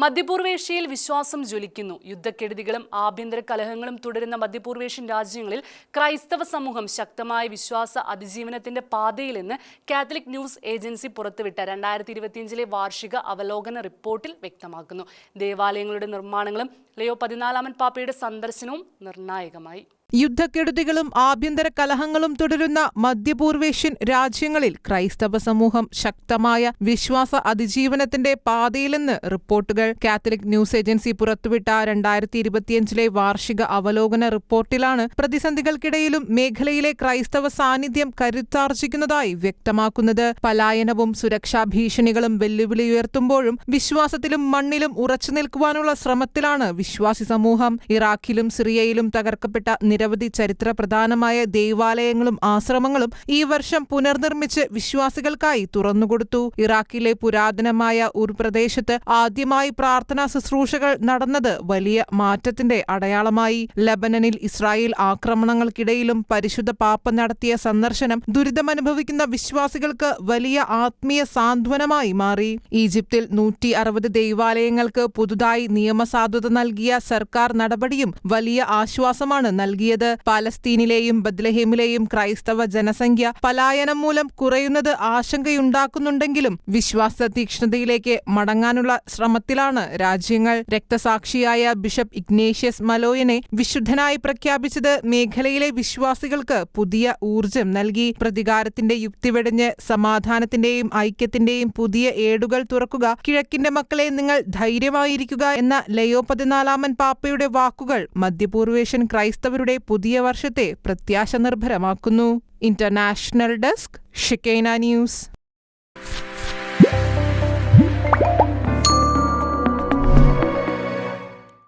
മധ്യപൂർവേഷ്യയിൽ വിശ്വാസം ജ്വലിക്കുന്നു. യുദ്ധക്കെടുതികളും ആഭ്യന്തര കലഹങ്ങളും തുടരുന്ന മധ്യപൂർവേഷ്യൻ രാജ്യങ്ങളിൽ ക്രൈസ്തവ സമൂഹം ശക്തമായ വിശ്വാസ അതിജീവനത്തിന്റെ പാതയിലെന്ന് കാത്തലിക് ന്യൂസ് ഏജൻസി പുറത്തുവിട്ട രണ്ടായിരത്തി ഇരുപത്തിയഞ്ചിലെ വാർഷിക അവലോകന റിപ്പോർട്ടിൽ വ്യക്തമാക്കുന്നു. ദേവാലയങ്ങളുടെ നിർമ്മാണങ്ങളും ലയോ പതിനാലാമൻ പാപ്പയുടെ സന്ദർശനവും നിർണായകമായി. യുദ്ധക്കെടുതികളും ആഭ്യന്തര കലഹങ്ങളും തുടരുന്ന മധ്യപൂർവേഷ്യൻ രാജ്യങ്ങളിൽ ക്രൈസ്തവ സമൂഹം ശക്തമായ വിശ്വാസ അതിജീവനത്തിന്റെ പാതയിലെന്ന് റിപ്പോർട്ടുകൾ കാത്തലിക് ന്യൂസ് ഏജൻസി പുറത്തുവിട്ട രണ്ടായിരത്തി ഇരുപത്തിയഞ്ചിലെ വാർഷിക അവലോകന റിപ്പോർട്ടിലാണ് പ്രതിസന്ധികൾക്കിടയിലും മേഖലയിലെ ക്രൈസ്തവ സാന്നിധ്യം കരുത്താർജിക്കുന്നതായി വ്യക്തമാക്കുന്നത്. പലായനവും സുരക്ഷാ ഭീഷണികളും വെല്ലുവിളി ഉയർത്തുമ്പോഴും വിശ്വാസത്തിലും മണ്ണിലും ഉറച്ചു നിൽക്കുവാനുള്ള ശ്രമത്തിലാണ് വിശ്വാസി സമൂഹം. ഇറാഖിലും സിറിയയിലും തകർക്കപ്പെട്ട നിരവധി ചരിത്ര പ്രധാനമായ ദേവാലയങ്ങളും ആശ്രമങ്ങളും ഈ വർഷം പുനർനിർമ്മിച്ച് വിശ്വാസികൾക്കായി തുറന്നുകൊടുത്തു. ഇറാഖിലെ പുരാതനമായ ഒരു പ്രദേശത്ത് ആദ്യമായി പ്രാർത്ഥനാ ശുശ്രൂഷകൾ നടന്നത് വലിയ മാറ്റത്തിന്റെ അടയാളമായി. ലബനനിൽ ഇസ്രായേൽ ആക്രമണങ്ങൾക്കിടയിലും പരിശുദ്ധ പാപ്പ നടത്തിയ സന്ദർശനം ദുരിതമനുഭവിക്കുന്ന വിശ്വാസികൾക്ക് വലിയ ആത്മീയ സാന്ത്വനമായി മാറി. ഈജിപ്തിൽ നൂറ്റി അറുപത് ദൈവാലയങ്ങൾക്ക് പുതുതായി നിയമസാധുത നൽകിയ സർക്കാർ നടപടിയും വലിയ ആശ്വാസമാണ് നൽകിയത്. പാലസ്തീനിലെയും ബദ്ലഹേമിലെയും ക്രൈസ്തവ ജനസംഖ്യ പലായനം മൂലം കുറയുന്നത് ആശങ്കയുണ്ടാക്കുന്നുണ്ടെങ്കിലും വിശ്വാസ തീക്ഷ്ണതയിലേക്ക് മടങ്ങാനുള്ള ശ്രമത്തിലാണ് രാജ്യങ്ങൾ. രക്തസാക്ഷിയായ ബിഷപ്പ് ഇഗ്നേഷ്യസ് മലോയനെ വിശുദ്ധനായി പ്രഖ്യാപിച്ചത് മേഖലയിലെ വിശ്വാസികൾക്ക് പുതിയ ഊർജം നൽകി. പ്രതികാരത്തിന്റെ യുക്തി വെടിഞ്ഞ് സമാധാനത്തിന്റെയും ഐക്യത്തിന്റെയും പുതിയ ഏടുകൾ തുറക്കുക. കിഴക്കിന്റെ മക്കളെ നിങ്ങൾ ധൈര്യമായിരിക്കുക എന്ന ലയോ പതിനാലാമൻ പാപ്പയുടെ വാക്കുകൾ മധ്യപൂർവേഷ്യൻ ക്രൈസ്തവരുടെ പുതിയ വർഷത്തെ പ്രത്യാശ നിർഭരമാക്കുന്നു. International desk Shekinah news.